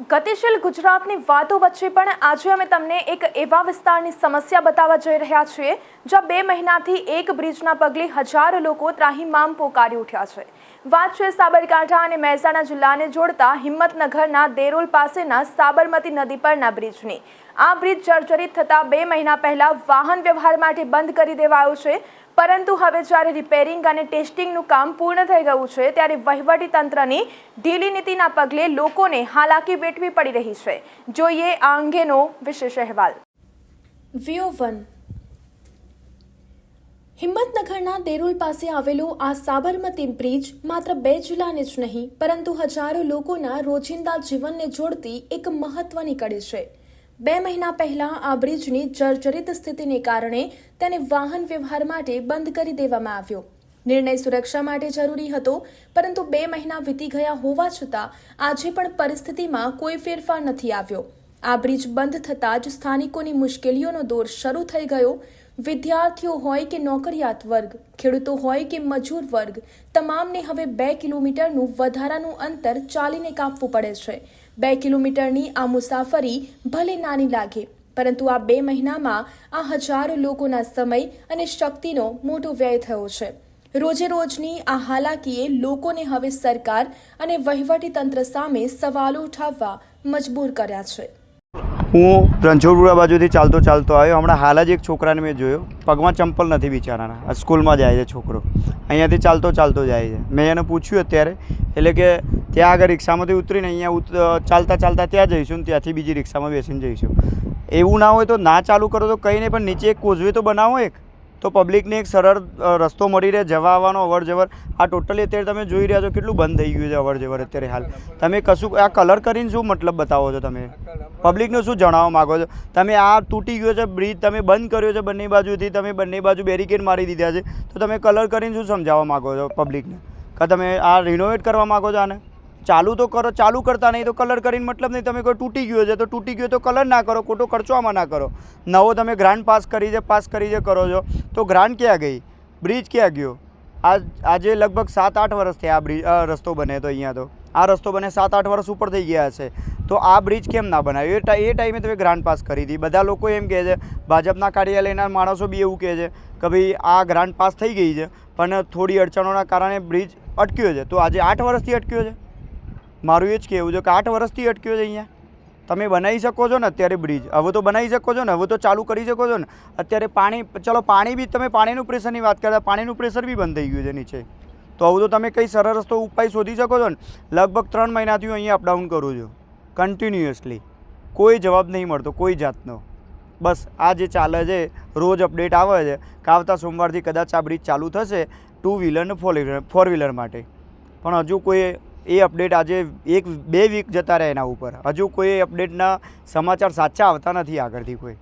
ગતિશીલ ગુજરાતની વાતો વચ્ચે પણ આજે અમે તમને એક એવા વિસ્તારની સમસ્યા બતાવવા જઈ રહ્યા છીએ, જ્યાં બે મહિનાથી એક બ્રિજના પગલે હજારો લોકો ત્રાહિમામ પોકારી ઉઠ્યા છે. વાત છે સાબરકાંઠા અને મહેસાણા જિલ્લાને જોડતા હિંમતનગરના દેરોલ પાસેના સાબરમતી નદી પરના બ્રિજની. આ બ્રિજ જર્જરિત થતાં બે મહિના પહેલા વાહન વ્યવહાર માટે બંધ કરી દેવાયો છે. પરંતુ હવે જ્યારે રિપેરિંગ અને ટેસ્ટિંગનું કામ પૂર્ણ થઈ ગયું છે, ત્યારે વહીવટી તંત્રની ઢીલી નીતિના પગલે લોકોને હાલાકી વેઠવી પડી રહી છે. જોઈએ આ અંગેનો વિશેષ અહેવાલ. વ્યૂ વન હિંમતનગરના દેરુલ પાસે આવેલો આ સાબરમતી બ્રિજ માત્ર બે જિલ્લાને જ નહીં, પરંતુ હજારો લોકોના રોજિંદા જીવનને જોડતી એક મહત્વની કડી છે. બે મહિના પહેલા આ બ્રિજની જર્જરિત સ્થિતિને કારણે તેને વાહન વ્યવહાર માટે બંધ કરી દેવામાં આવ્યો. નિર્ણય સુરક્ષા માટે જરૂરી હતો, પરંતુ બે મહિના વીતી ગયા હોવા છતાં આજે પણ પરિસ્થિતિમાં કોઈ ફેરફાર નથી આવ્યો. આ બ્રિજ બંધ થતાં જ સ્થાનિકોની મુશ્કેલીઓનો દોર શરૂ થઈ ગયો. વિદ્યાર્થીઓ હોય કે નોકરિયાત વર્ગ, ખેડૂતો હોય કે મજૂર વર્ગ, તમામને હવે બે કિલોમીટરનું વધારાનું અંતર ચાલીને કાપવું પડે છે. બે કિલોમીટરની આ મુસાફરી ભલે નાની લાગે, પરંતુ આ બે મહિનામાં આ હજારો લોકોના સમય અને શક્તિનો મોટો વ્યય થયો છે. રોજે રોજની આ હાલાકીએ લોકોને હવે સરકાર અને વહીવટી તંત્ર સામે સવાલો ઉઠાવવા મજબૂર કર્યા છે. હું રણછોડપુરા બાજુથી ચાલતો ચાલતો આવ્યો. હમણાં હાલ જ એક છોકરાને મેં જોયો. પગમાં ચંપલ નથી બિચારાના. સ્કૂલમાં જાય છે છોકરો. અહીંયાથી ચાલતો ચાલતો જાય છે. મેં એને પૂછ્યું અત્યારે, એટલે કે ત્યાં આગળ રિક્ષામાંથી ઉતરીને અહીંયા ચાલતા ચાલતા ત્યાં જઈશું ને ત્યાંથી બીજી રિક્ષામાં બેસીને જઈશું. એવું ના હોય તો ના ચાલુ કરો તો કંઈ નહીં, પણ નીચે એક કોઝવે તો બનાવો એક. તો પબ્લિકને એક સરળ રસ્તો મળી રહે. જવા આવવાનો અવર જવર આ ટોટલી અત્યારે તમે જોઈ રહ્યા છો કેટલું બંધ થઈ ગયું છે અવર જવર અત્યારે હાલ. તમે કશું આ કલર કરીને શું મતલબ બતાવો છો તમે? પબ્લિકને શું જણાવવા માગો છો? તમે આ તૂટી ગયો છે, બ્રિજ તમે બંધ કર્યો છે બંને બાજુથી, તમે બંને બાજુ બેરિકેડ મારી દીધા છે, તો તમે કલર કરીને શું સમજાવવા માગો છો પબ્લિકને? કે તમે આ રિનોવેટ કરવા માગો છો આને? ચાલુ તો કરો, ચાલુ કરતા નહીં તો કલર કરીને મતલબ નહીં તમે કોઈ તૂટી ગયો છે, તો તૂટી ગયો તો કલર ના કરો, ખોટો ખર્ચો ના કરો. નવો તમે ગ્રાન્ડ પાસ કરી છે, પાસ કરી છે કરો છો, તો ગ્રાન્ડ ક્યાં ગઈ? બ્રિજ ક્યાં ગયો? આજ આજે લગભગ સાત આઠ વર્ષ થયા આ બ્રિજ રસ્તો બને તો અહીંયા તો. આ રસ્તો બને સાત આઠ વર્ષ ઉપર થઈ ગયા છે. તો આ બ્રિજ કેમ ના બનાવ્યો? એ એ ટાઈમે તમે ગ્રાન્ડ પાસ કરી હતી. બધા લોકો એમ કહે છે, ભાજપના કાર્યાલયના માણસો બી એવું કહે છે કે ભાઈ આ ગ્રાન્ડ પાસ થઈ ગઈ છે, પણ થોડી અડચણોના કારણે બ્રિજ અટક્યો છે. તો આજે આઠ વર્ષથી અટક્યો છે? મારું એ જ કહેવું છે કે આઠ વર્ષથી અટક્યો છે અહીંયા. તમે બનાવી શકો છો ને અત્યારે બ્રિજ. હવે તો બનાવી શકો છો ને? હવે તો ચાલુ કરી શકો છો ને? અત્યારે પાણી ચલો, પાણી બી તમે પાણીનું પ્રેશરની વાત કરતા, પાણીનું પ્રેશર બી બંધ થઈ ગયું છે નીચે. તો આવું તો તમે કંઈ સરળ રસ્તો ઉપાય શોધી શકો છો ને? લગભગ ત્રણ મહિનાથી હું અહીંયા અપડાઉન કરું છું. કન્ટિન્યુઅસલી કોઈ જવાબ નહીં મળતો કોઈ જાતનો. બસ આ જે ચાલે છે રોજ અપડેટ આવે છે કે આવતા સોમવારથી કદાચ આ બ્રિજ ચાલુ થશે ટુ વ્હીલર ને ફોર વ્હીલર ફોર વ્હીલર માટે. પણ હજુ કોઈ એ અપડેટ આજે એક બે વીક જતા રહે એના ઉપર. હજુ કોઈ અપડેટના સમાચાર સાચા આવતા નથી આગળથી કોઈ.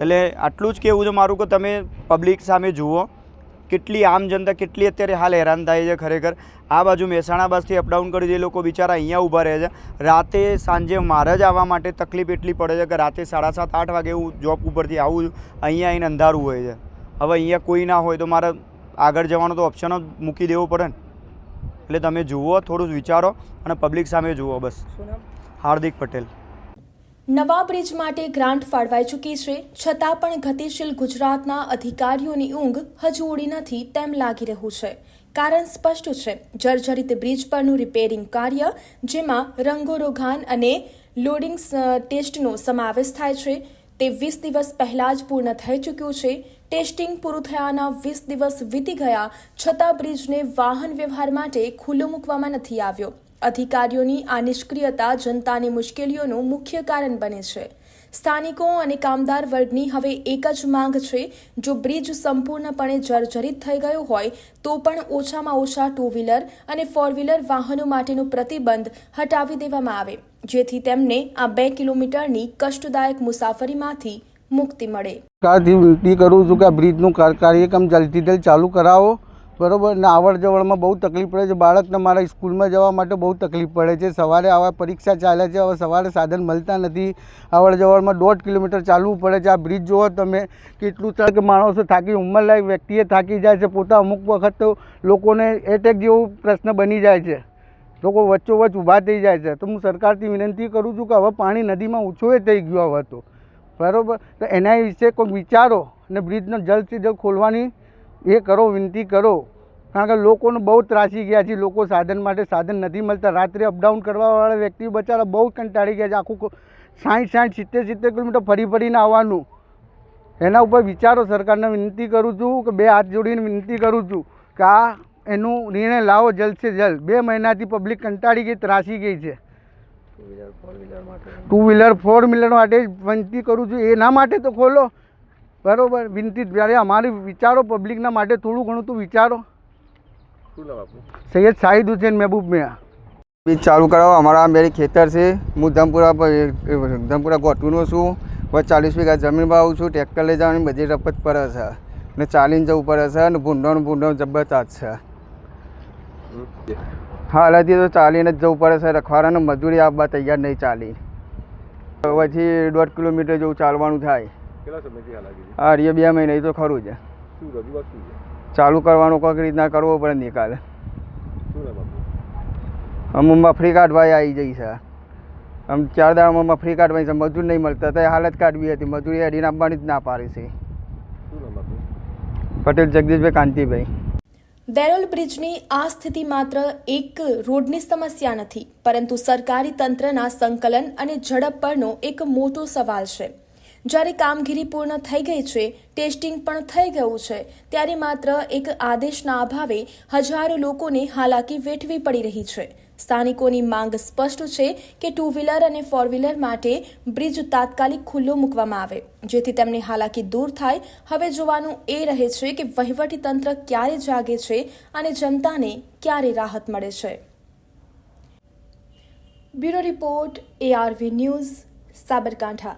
એટલે આટલું જ કહેવું છે મારું કે તમે પબ્લિક સામે જુઓ. કેટલી આમ જનતા કેટલી અત્યારે હાલ હેરાન થાય છે ખરેખર. આ બાજુ મહેસાણા બસથી અપડાઉન કરી જે લોકો બિચારા અહીંયા ઊભા રહે છે. રાતે સાંજે મારે જ આવવા માટે તકલીફ એટલી પડે છે કે રાતે સાડા સાત આઠ વાગે હું જોબ ઉપરથી આવું અહીંયા આવીને અંધારું હોય છે. હવે અહીંયા કોઈ ના હોય તો મારે આગળ જવાનો તો ઓપ્શન જ મૂકી દેવો પડે ને. એટલે તમે જુઓ થોડું વિચારો અને પબ્લિક સામે જુઓ બસ. હાર્દિક પટેલ. નવા બ્રિજ માટે ગ્રાન્ટ ફાળવાઈ ચૂકી છે. છતાં પણ ગતિશીલ ગુજરાતના અધિકારીઓની ઊંઘ હજુ ઉડી નથી તેમ લાગી રહ્યું છે. કારણ સ્પષ્ટ છે, જર્જરિત બ્રિજ પરનું રિપેરિંગ કાર્ય, જેમાં રંગોરોઘાન અને લોડિંગ ટેસ્ટનો સમાવેશ થાય છે. તે વીસ દિવસ પહેલાં જ પૂર્ણ થઈ ચૂક્યું છે. ટેસ્ટિંગ પૂરું થયાના વીસ દિવસ વીતી ગયા, છતાં બ્રિજને વાહન વ્યવહાર માટે ખુલ્લો મૂકવામાં નથી આવ્યો. અધિકારીઓની આ નિષ્ક્રિયતા જનતાની મુશ્કેલીઓનું મુખ્ય કારણ બને છે. સ્થાનિકો અને કામદાર વર્ગની હવે એક જ માંગ છે, જો બ્રિજ સંપૂર્ણપણે જર્જરિત થઈ ગયો હોય, તો પણ ઓછામાં ઓછા ટુ વ્હીલર અને ફોર વ્હીલર વાહનો માટેનું પ્રતિબંધ હટાવી દેવામાં આવે, જેથી તેમને આ બે કિલોમીટરની કષ્ટદાયક મુસાફરીમાંથી મુક્તિ મળે. કરું છું કે બ્રિજનું કાર્યક્રમ જલ્દીથી જલ્દ ચાલુ કરાવો. બરાબર, ને આવડ જવડમાં બહુ તકલીફ પડે છે. બાળકને મારા સ્કૂલમાં જવા માટે બહુ તકલીફ પડે છે. સવારે આવા પરીક્ષા ચાલે છે, હવે સવારે સાધન મળતા નથી. આવડ જવડમાં દોઢ કિલોમીટર ચાલવું પડે છે. આ બ્રિજ જુઓ તમે, કેટલું થાય કે માણસો થાકી ઉંમરલાયક વ્યક્તિએ થાકી જાય છે. પોતા અમુક વખત તો લોકોને એટેક જેવો પ્રશ્ન બની જાય છે. લોકો વચ્ચોવચ્ચ ઊભા થઈ જાય છે. તો હું સરકારથી વિનંતી કરું છું કે હવે પાણી નદીમાં એ થઈ ગયું હવે તો. બરાબર? તો એના વિશે કોઈ વિચારો? અને બ્રિજનો જલ્દથી જલ્દ ખોલવાની એ કરો વિનંતી કરો. કારણ કે લોકોને બહુ ત્રાસી ગયા છે લોકો સાધન માટે સાધન નથી મળતા. રાત્રે અપડાઉન કરવાવાળા વ્યક્તિ બચારા બહુ કંટાળી ગયા છે. આખું સાઠ સાઠ સિત્તેર સિત્તેર કિલોમીટર ફરી ફરીને આવવાનું. એના ઉપર વિચારો સરકારને વિનંતી કરું છું કે બે હાથ જોડીને વિનંતી કરું છું કે આ એનું નિર્ણય લાવો જલ્દ સે જલ્દ. બે મહિનાથી પબ્લિક કંટાળી ગઈ ત્રાસી ગઈ છે. ટુ વ્હીલર ફોર વ્હીલર માટે. વિનંતી કરું છું. એના માટે તો ખોલો. બરાબર વિનંતી જ્યારે અમારી વિચારો પબ્લિકના માટે થોડું ઘણું તો વિચારો. સૈયદ શાહિદ હુસેન મહેબૂબ મિયા. બીજ ચાલુ કરાવો અમારા મેરી ખેતર છે. હું ધમપુરા ધમપુરા ગોઠવીનો છું. હવે ચાલીસ વીઘા જમીન બાવું આવું છું ટ્રેક્ટર લઈ જવાની બધી રપત પડે છે. ને ચાલીને જવું પડે છે અને ભૂંડો ને ભૂંડો જબરદસ્ત છે હાલથી તો ચાલીને જ જવું પડે છે રખવાડાને મજૂરી આપવા તૈયાર નહીં ચાલી. પછી દોઢ કિલોમીટર જેવું ચાલવાનું થાય. કેટલા સમયથી હાલાકી છે? હા રે બે મહિના એ તો ખરું છે શું રજૂઆત શું છે? ચાલુ કરવાનું કોઈક રીતના કરવો પડે નિકાલ. શું નામ આપનું? અમુક મફરી કાઢવાય આવી જઈ છે. આમ ચાર દાડામાં મફરી કાઢવાની છે મજૂર નહીં મળતા તો હાલત કાઢવી હતી. મજૂરી અડીને આપવાની જ ના પાડી છે. પટેલ જગદીશભાઈ કાંતિભાઈ. દેરોલ બ્રિજની આ સ્થિતિ માત્ર એક રોડની સમસ્યા નથી પરંતુ સરકારી તંત્રના સંકલન અને ઝડપ પરનો એક મોટો સવાલ છે. જ્યારે કામગીરી પૂર્ણ થઈ ગઈ છે, ટેસ્ટિંગ પણ થઈ ગયું છે, ત્યારે માત્ર એક આદેશના અભાવે હજારો લોકોને હાલાકી વેઠવી પડી રહી છે. સ્થાનિકોની માંગ સ્પષ્ટ છે કે ટુ વ્હીલર અને ફોર વ્હીલર માટે બ્રિજ તાત્કાલિક ખુલ્લો મૂકવામાં આવે, જેથી તેમની હાલાકી દૂર થાય. હવે જોવાનું એ રહે છે કે વહીવટી તંત્ર ક્યારે જાગે છે અને જનતાને ક્યારે રાહત મળે છે. Bureau report ARV news, Sabarkantha.